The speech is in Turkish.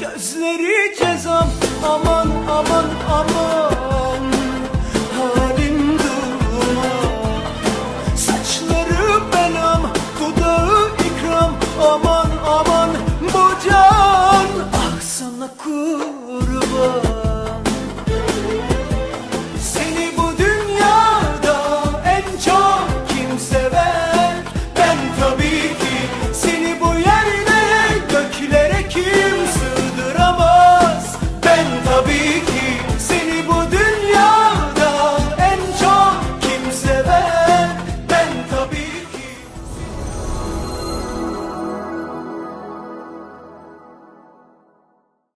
Gözleri cezam. Aman aman aman. Halim duman Saçları belam dudağı ikram. Aman aman bu can. Ah sana kurban. Seni bu dünyada en çok kim sever? Ben tabii